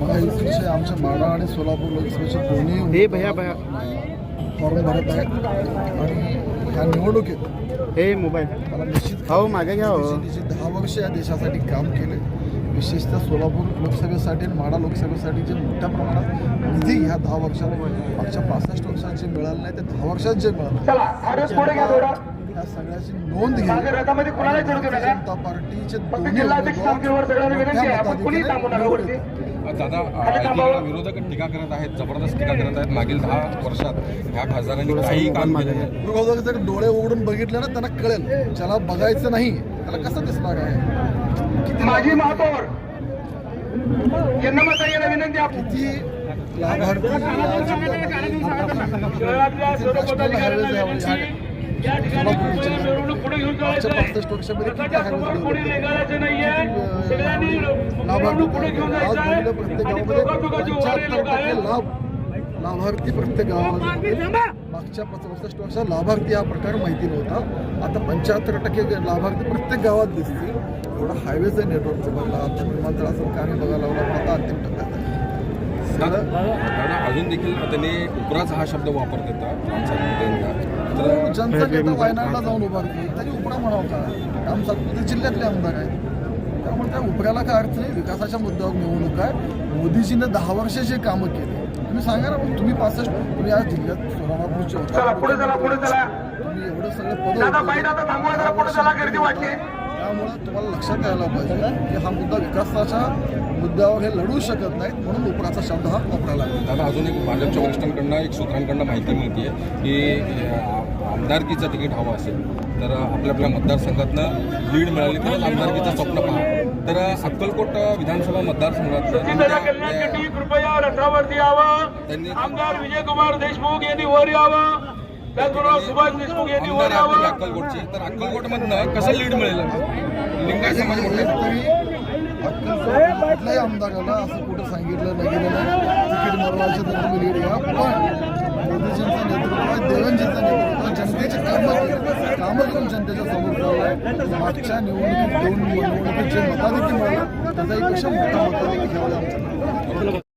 महायुतीचे आमच्या माढा आणि सोलापूर लोकसभेचे दोन्ही हे भैया भैया. फॉर्म भरत आहेत. आणि ह्या निवडणुकीत हे मोबाईल. मला निश्चित हो मागे घ्या हो. दहा वर्ष या देशासाठी काम केले. विशेषतः सोलापूर लोकसभेसाठी आणि माढा लोकसभेसाठी जे मोठ्या प्रमाणात निधी ह्या दहा वर्षात मागच्या पासष्ट वर्षात जे मिळालं नाही ते दहा वर्षात जे मिळालं चला आरस पुढे घ्या थोडा. त्या सगळ्याची नोंद नका. जनता पार्टीचे दोन्ही दादा विरोधक टीका करत आहेत जबरदस्त टीका करत आहेत मागील दहा वर्षात ह्या खासदारांनी काही काम नाही. मृगोदक डोळे उघडून बघितले ना त्यांना कळेल ज्याला बघायचं नाही त्याला कसं दिसणार आहे किती माजी महापौर यांना विनंती किती लाभार्थी मागच्या पासष्ट वर्षामध्ये किती लाभार्थी प्रत्येक गावामध्ये. पंच्याहत्तर लोक टक्के लाभ. लाभार्थी प्रत्येक गावामध्ये मागच्या वर्षात लाभार्थी हा प्रकार माहिती नव्हता. आता पंच्याहत्तर टक्के लाभार्थी प्रत्येक गावात दिसतील. एवढा हायवेचं नेटवर्कचं बनला आता विमानतळाचं कार्य बघायला लावला आता अंतिम टप्प्यात आहे. अजून देखील त्यांनी उपराच हा शब्द वापरत येतात जनता नेता वायनाडला जाऊन उभारतो तरी उपडा म्हणावं का आम सातपुते जिल्ह्यातले आमदार आहेत. त्यामुळे त्या उपड्याला काय अर्थ नाही. विकासाच्या मुद्द्यावर निवडणूक आहे. मोदीजीने दहा वर्ष जे कामं केले. तुम्ही सांगा ना तुम्ही पासष्ट तुम्ही आज जिल्ह्यात सोलापूरचे चला पुढे चला पुढे चला. तुम्ही एवढं सगळं पद त्यामुळे तुम्हाला लक्षात यायला पाहिजे की हा मुद्दा विकासाच्या मुद्द्यावर हे लढू शकत नाहीत म्हणून उपराचा शब्द हा वापरायला लागला. दादा अजून एक भाजपच्या वरिष्ठांकडनं एक सूत्रांकडनं माहिती मिळते की आमदारकीचं तिकीट हवं असेल तर आपल्या आपल्या मतदारसंघातनं लीड मिळाली तरच आमदारकीचं स्वप्न पहा. तर अक्कलकोट विधानसभा कल्याणसाठी कृपया रथावरती यावं. त्यांनी- आमदार विजयकुमार देशमुख यांनी वर यावं. त्याचबरोबर सुभाष देशमुख यांनी वर यावं. अक्कलकोटची. तर अक्कलकोटमधनं कसं लीड मिळेल? लिंगायत समाज. तरी कुठल्याही आमदाराला असं कुठं सांगितलं नाही गेलं नाही तिकीट मिळवायचं तर तुम्ही लीड घ्या. पण मोदीजींचं नेतृत्व आहे नेतृत्व केली जनतेच्या समोर ठेवलं मागच्या निवडणुकीत दोन निवडणुकीत जे मताधिक्य मिळालं त्याचा एक पेक्षा मोठा मताधिक्य ठेवला आमच्या